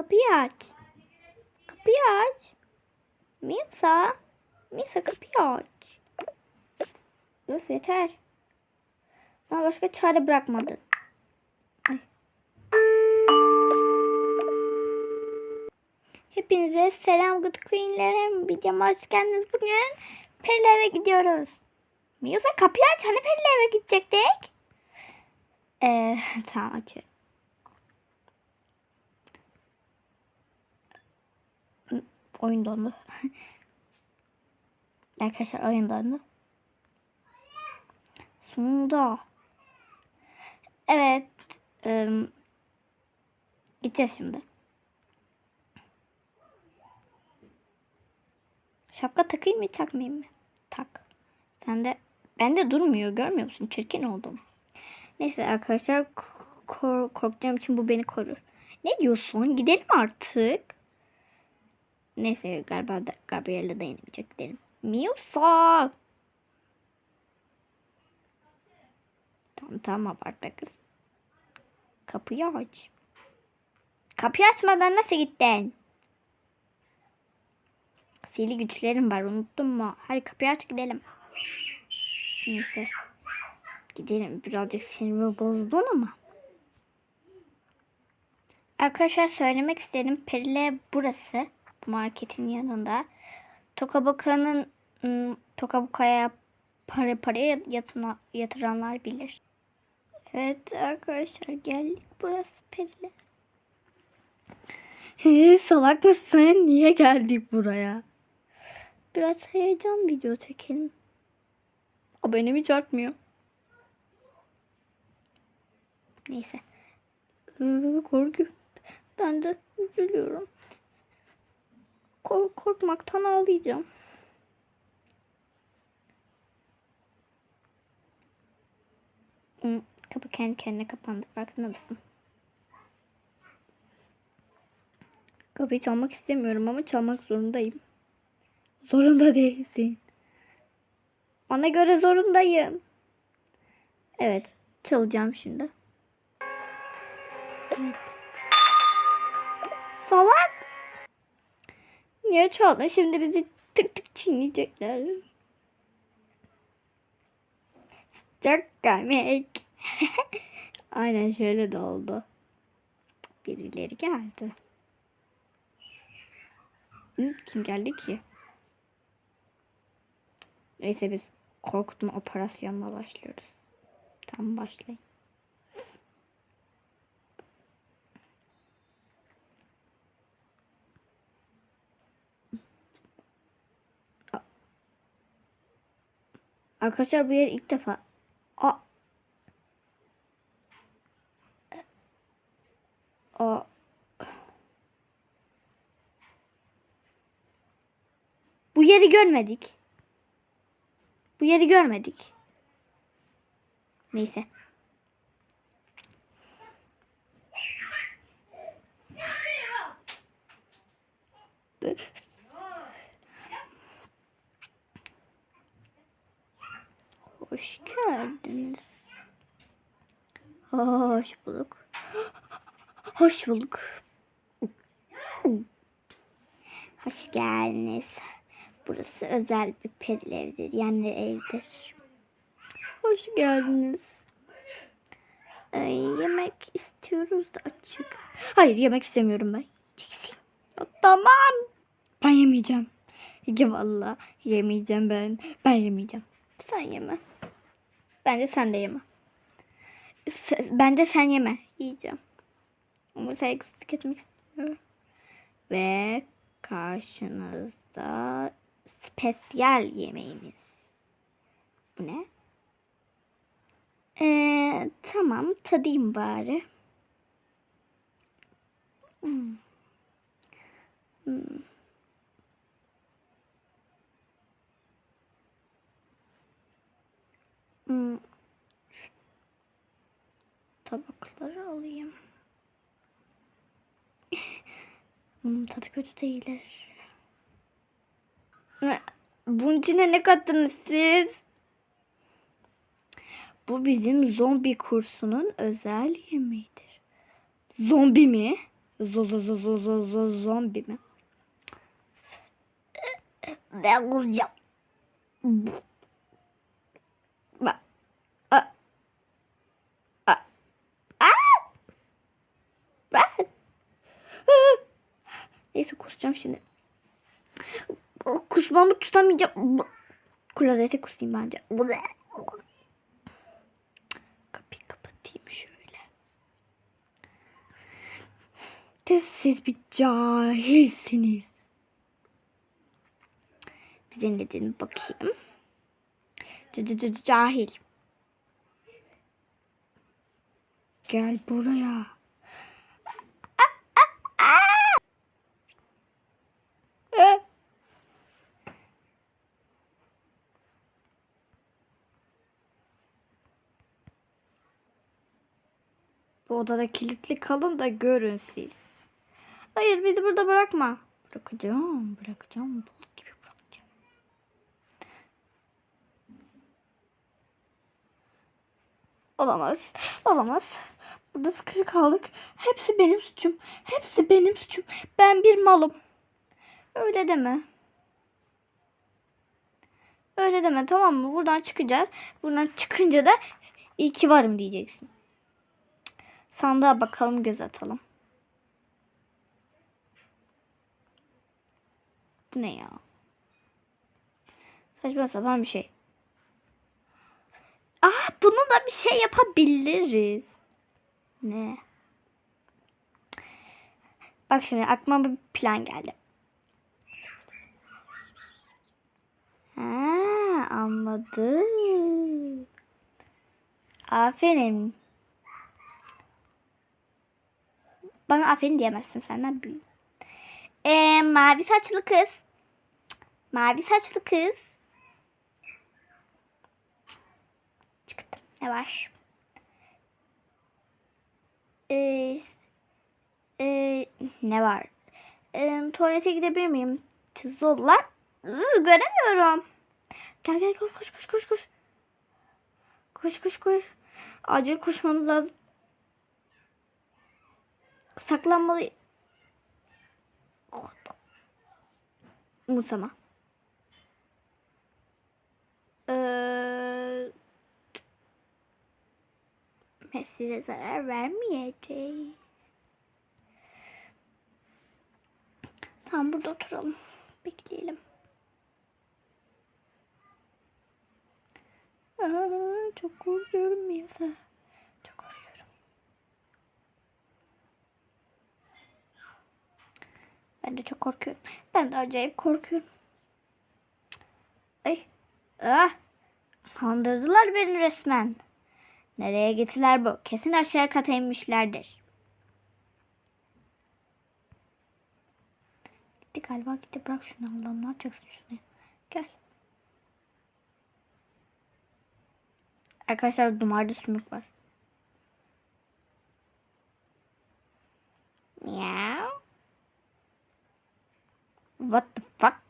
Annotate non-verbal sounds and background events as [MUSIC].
Kapıyı aç. Kapıyı aç. Misa. Misa kapıyı aç. Öf yeter. Bana başka çare bırakmadın. Ay. Hepinize selam Good Queen'lerim. Videoma hoş geldiniz. Bugün Perili eve gidiyoruz. Misa kapıyı aç. Hani Perili eve gidecektik? Ee, [LAUGHS] tamam açıyorum. Oyun dondu. [LAUGHS] Arkadaşlar oyun dondu. Sonunda. Evet. ım, gideceğiz şimdi. Şapka takayım mı takmayayım mı? Tak. Sen de bende durmuyor görmüyor musun? Çirkin oldum. Neyse arkadaşlar kor- korkacağım için bu beni korur. Ne diyorsun? Gidelim artık. Neyse galiba da Gabriel'e dayanamayacak gidelim. Miusa. Tamam tamam abartma kız. Kapıyı aç. Kapıyı açmadan nasıl gittin? Sihirli güçlerim var unuttun mu? Hadi kapıyı aç gidelim. Neyse. Gidelim. Birazcık sinirimi bozdun ama. Arkadaşlar söylemek istedim. Perile burası. Marketin yanında. Tokabuka'nın ım, Tokabuka'ya para paraya yatına, yatıranlar bilir. Evet arkadaşlar geldik. Burası Perile. He, salak mısın? Niye geldik buraya? Biraz heyecan video çekelim. O beni mi çakmıyor? Neyse. Ee, korku. Ben de üzülüyorum. Kork korkmaktan ağlayacağım. Hmm, Kapı kendi kendine kapandı. Farkında mısın? Kapıyı çalmak istemiyorum ama çalmak zorundayım. Zorunda değilsin. Bana göre zorundayım. Evet. Çalacağım şimdi. Evet. Salak. Niye çaldın? Şimdi bizi tık tık çiğneyecekler. Çok komik. [LAUGHS] Aynen şöyle de oldu. Birileri geldi. Kim geldi ki? Neyse biz korkutma operasyonuna başlıyoruz. Tamam başlayın. Arkadaşlar bu yer ilk defa. Aa. Aa. Bu yeri görmedik. Bu yeri görmedik. Neyse. Hoş geldiniz. Hoş bulduk. Hoş bulduk. Hoş geldiniz. Burası özel bir peril evdir. Yani evdir. Hoş geldiniz. Ee, yemek istiyoruz da açık. Hayır yemek istemiyorum ben. Yiyeceksin. Tamam. Ben yemeyeceğim. Ya valla yemeyeceğim ben. Ben yemeyeceğim. Sen yeme. Bence sen de yeme. Se- Bence sen yeme. Yiyeceğim. Ama saygısızlık etmek istemiyorum. Ve karşınızda spesiyel yemeğimiz. Bu ne? Ee, tamam tadayım bari. Hmm. Hmm. Hmm. Tabakları alayım. [LAUGHS] Hmm, tadı kötü değiller. Bunun içine ne kattınız siz? Bu bizim zombi kursunun özel yemeğidir. Zombi mi? Zo zo zo zo zo zo zombi mi? Ben vuracağım. Bak. A. A. A. Ben. Neyse kusacağım şimdi. Kusmamı tutamayacağım. Klozete kusayım bence. Kapıyı kapatayım şöyle. Kız siz bir cahilsiniz. Bize ne dediğini bakayım. C -c -c. Gel buraya. Ee? Bu odada kilitli kalın da görün siz. Hayır bizi burada bırakma. Bırakacağım, bırakacağım. Bulut gibi bırakacağım. Olamaz, olamaz. Burada sıkışık kaldık. Hepsi benim suçum. Hepsi benim suçum. Ben bir malım. Öyle deme. Öyle deme tamam mı? Buradan çıkacağız. Buradan çıkınca da iyi ki varım diyeceksin. Sandığa bakalım göz atalım. Bu ne ya? Saçma sapan bir şey. Ah bunu da bir şey yapabiliriz. Ne? Bak şimdi aklıma bir plan geldi. Ha, anladım. Aferin. Bana aferin diyemezsin senden büyüğüm. Ee, mavi saçlı kız. Mavi saçlı kız. Çıktı. Ne var? Ee, e, ne var? Ee, tuvalete gidebilir miyim? Iı, göremiyorum. Gel gel koş koş koş koş. Koş koş koş. Acil koşmamız lazım. Saklanmalı. Umursama. Ee, size zarar vermeyeceğiz. Tamam burada oturalım. Bekleyelim. Aa, çok korkuyorum Mirza. Çok korkuyorum. Ben de çok korkuyorum. Ben de acayip korkuyorum. Ay. Ah. Kandırdılar beni resmen. Nereye gittiler bu? Kesin aşağı kata inmişlerdir. Gitti galiba gitti. Bırak şunu Allah'ım ne yapacaksın şunu? Gel. Arkadaşlar dumarda sümük var. Meow. What the fuck?